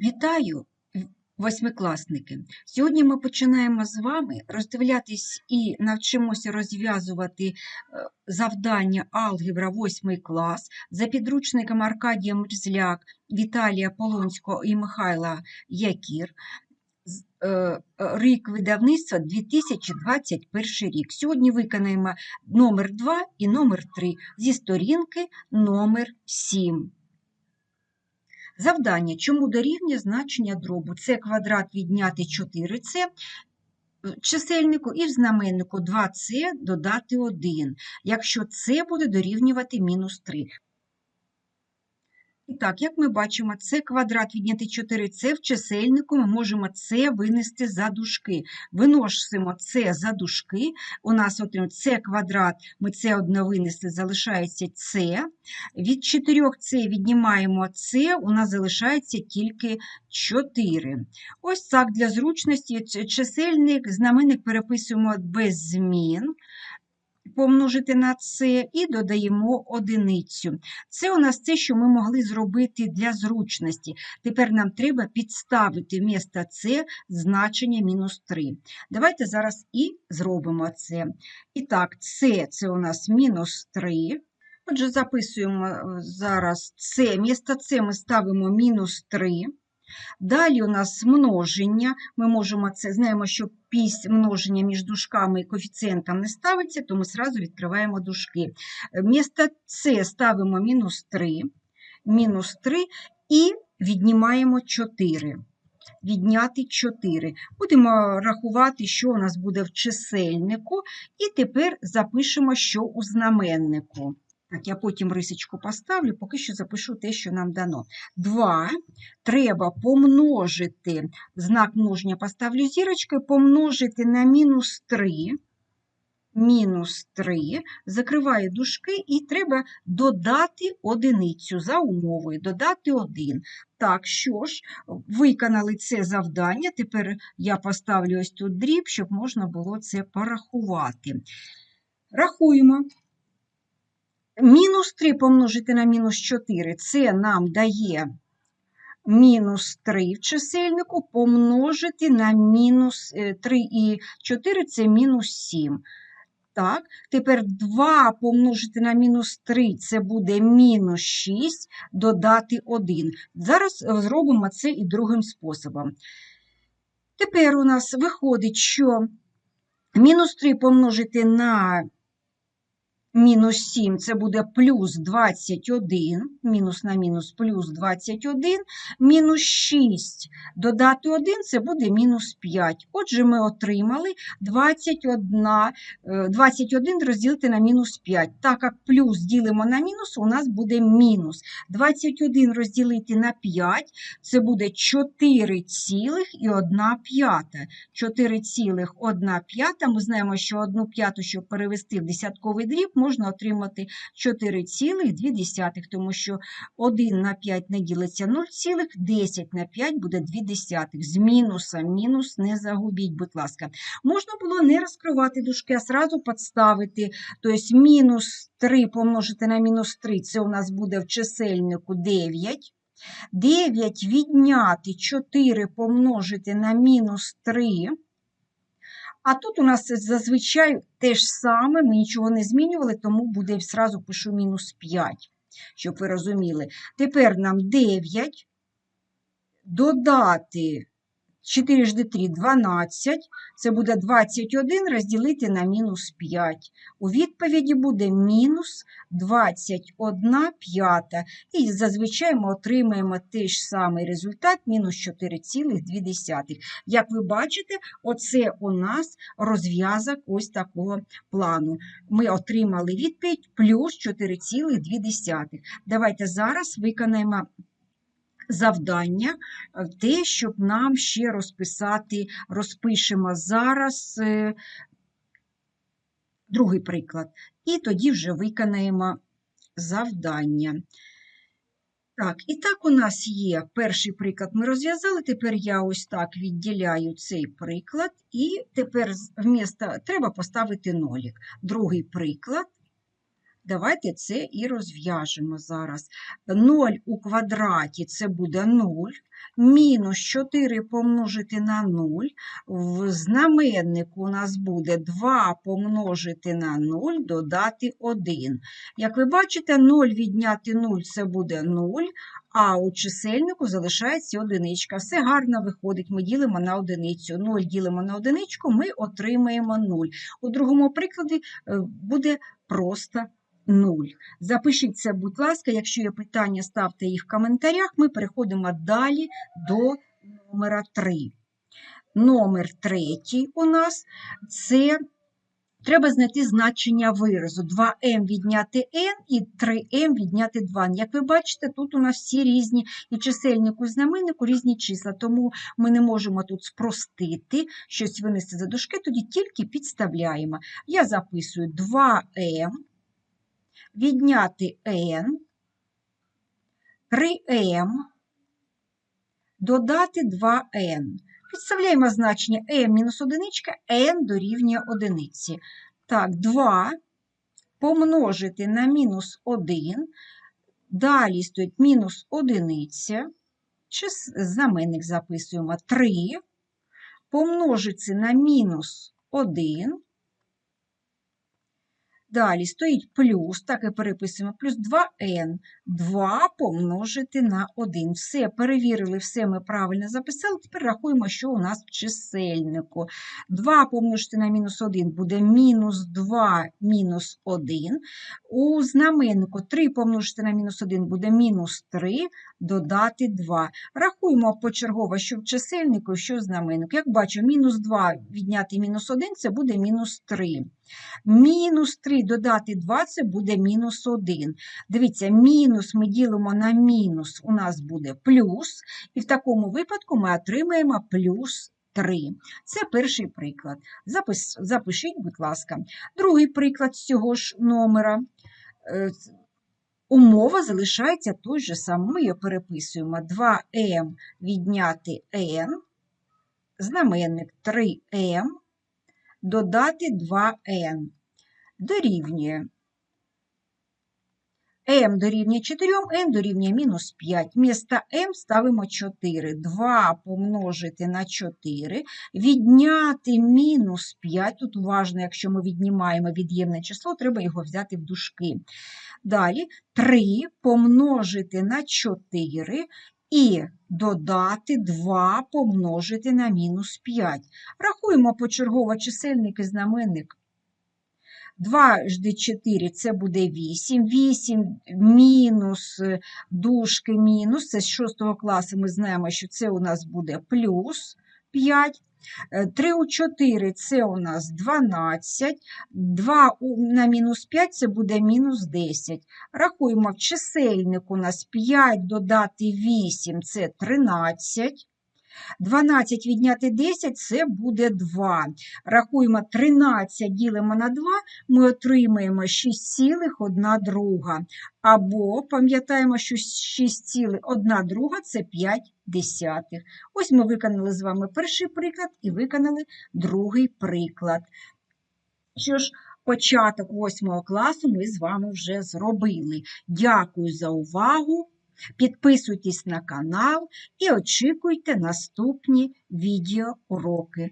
Вітаю, восьмикласники! Сьогодні ми починаємо з вами роздивлятись і навчимося розв'язувати е, завдання алгебра 8 клас за підручником Аркадія Мерзляк, Віталія Полонського і Михайла Якір. Е, Рік видавництва 2021 рік. Сьогодні виконаємо номер 2 і номер 3 зі сторінки номер 7. Завдання. Чому дорівнює значення дробу? Це квадрат відняти 4c в чисельнику і в знаменнику 2c додати 1, якщо С буде дорівнювати мінус 3. І так, як ми бачимо, це квадрат відняти 4c в чисельнику ми можемо це винести за дужки. Виносимо це за дужки, у нас отримується це квадрат, ми це одне винесли, залишається це. Від 4c віднімаємо це, у нас залишається тільки 4. Ось так для зручності чисельник, знаменник переписуємо без змін. Помножити на це і додаємо одиницю. Це у нас те, що ми могли зробити для зручності. Тепер нам треба підставити вмісто це значення мінус 3. Давайте зараз і зробимо це. І так, це, це у нас мінус 3. Отже, записуємо е, зараз це. Вмісто це ми ставимо мінус 3. Далі у нас множення. Ми можемо це, знаємо, що після множення між дужками і коефіцієнтом не ставиться, то ми зразу відкриваємо дужки. Вмісто це ставимо мінус 3, мінус 3 і віднімаємо 4. Відняти 4. Будемо рахувати, що у нас буде в чисельнику, і тепер запишемо, що у знаменнику. Так, я потім рисочку поставлю, поки що запишу те, що нам дано. 2 треба помножити, знак множення поставлю зірочкою, помножити на мінус 3, мінус 3, закриваю дужки і треба додати одиницю за умовою, додати 1. Так, що ж, виконали це завдання, тепер я поставлю ось тут дріб, щоб можна було це порахувати. Рахуємо. Мінус 3 помножити на мінус 4 це нам дає мінус 3 в чисельнику помножити на мінус 3 і 4 це мінус 7. Так, тепер 2 помножити на мінус 3 це буде мінус 6, додати 1. Зараз е, зробимо це і другим способом. Тепер у нас виходить, що мінус 3 помножити на мінус 7 це буде плюс 21, мінус на мінус плюс 21, мінус 6 додати 1 це буде мінус 5. Отже, ми отримали 21, е, 21 розділити на мінус 5. Так як плюс ділимо на мінус, у нас буде мінус. 21 розділити на 5 це буде 4,1 п'ята. 4,1 п'ята. Ми знаємо, що 1 п'яту, щоб перевести в десятковий дріб, можна отримати 4,2, тому що 1 на 5 не ділиться 0, 10 на 5 буде 2. З мінусом, мінус не загубіть, будь ласка. Можна було не розкривати дужки, а сразу підставити. Тобто мінус 3 помножити на мінус 3, це у нас буде в чисельнику 9. 9 відняти 4 помножити на мінус 3. А тут у нас зазвичай те ж саме, ми нічого не змінювали, тому буде зразу пишу мінус 5, щоб ви розуміли. Тепер нам 9 додати 4 жди 3 12, це буде 21 розділити на мінус 5. У відповіді буде мінус 21 п'ята. І зазвичай ми отримаємо той ж самий результат, мінус 4,2. Як ви бачите, оце у нас розв'язок ось такого плану. Ми отримали відповідь плюс 4,2. Давайте зараз виконаємо завдання, е, те, щоб нам ще розписати, розпишемо зараз е, другий приклад. І тоді вже виконаємо завдання. Так, і так у нас є перший приклад ми розв'язали, тепер я ось так відділяю цей приклад, і тепер вмісто треба поставити нолік. Другий приклад. Давайте це і розв'яжемо зараз. 0 у квадраті це буде 0, мінус 4 помножити на 0. В знаменнику у нас буде 2 помножити на 0, додати 1. Як ви бачите, 0 відняти 0 це буде 0, а у чисельнику залишається одиничка. Все гарно виходить, ми ділимо на одиницю. 0 ділимо на одиничку, ми отримаємо 0. У другому прикладі е, буде просто 0. Запишіть це, будь ласка, якщо є питання, ставте їх в коментарях. Ми переходимо далі до номера 3. Номер третій у нас це треба знайти значення виразу. 2m відняти n і 3m відняти 2. Як ви бачите, тут у нас всі різні і чисельнику, і знаменнику різні числа, тому ми не можемо тут спростити, щось винести за дужки, тоді тільки підставляємо. Я записую 2m відняти n, 3m, додати 2n. Підставляємо значення m мінус одиничка, n дорівнює одиниці. Так, 2 помножити на мінус 1, далі стоїть мінус одиниця, чис- знаменник записуємо 3, помножити на мінус 1, Далі стоїть плюс, так і переписуємо, плюс 2n. 2 помножити на 1. Все, перевірили, все ми правильно записали. Тепер рахуємо, що у нас в чисельнику. 2 помножити на мінус 1 буде мінус 2 мінус 1. У знаменнику 3 помножити на мінус 1 буде мінус 3, додати 2. Рахуємо почергово, що в чисельнику, що в знаменнику. Як бачу, мінус 2 відняти мінус 1 це буде мінус 3. Мінус 3 додати 2 це буде мінус 1. Дивіться, мінус ми ділимо на мінус, у нас буде плюс, і в такому випадку ми отримаємо плюс 3. Це перший приклад. Запис, запишіть, будь ласка. Другий приклад з цього ж номера. Е, Умова залишається той же самий. Ми її переписуємо 2m відняти n, знаменник 3m, додати 2n. Дорівнює m дорівнює 4, n дорівнює мінус 5. Вмісто m ставимо 4. 2 помножити на 4, відняти мінус 5. Тут уважно, якщо ми віднімаємо від'ємне число, треба його взяти в дужки. Далі 3 помножити на 4 і додати 2 помножити на мінус 5. Рахуємо почергово чисельник і знаменник. 2 жди 4 це буде 8. 8 мінус е, дужки мінус. Це з 6 класу ми знаємо, що це у нас буде плюс 5. 3 у 4 це у нас 12, 2 на мінус 5 це буде мінус 10. Рахуємо в чисельник у нас 5 додати 8 це 13. 12 відняти 10 це буде 2. Рахуємо 13 ділимо на 2, ми отримаємо 6,1 друга. Або пам'ятаємо, що 6,1 друга це 5 десятих. Ось ми виконали з вами перший приклад і виконали другий приклад. Що ж, початок 8 класу ми з вами вже зробили. Дякую за увагу. Підписуйтесь на канал і очікуйте наступні відеоуроки.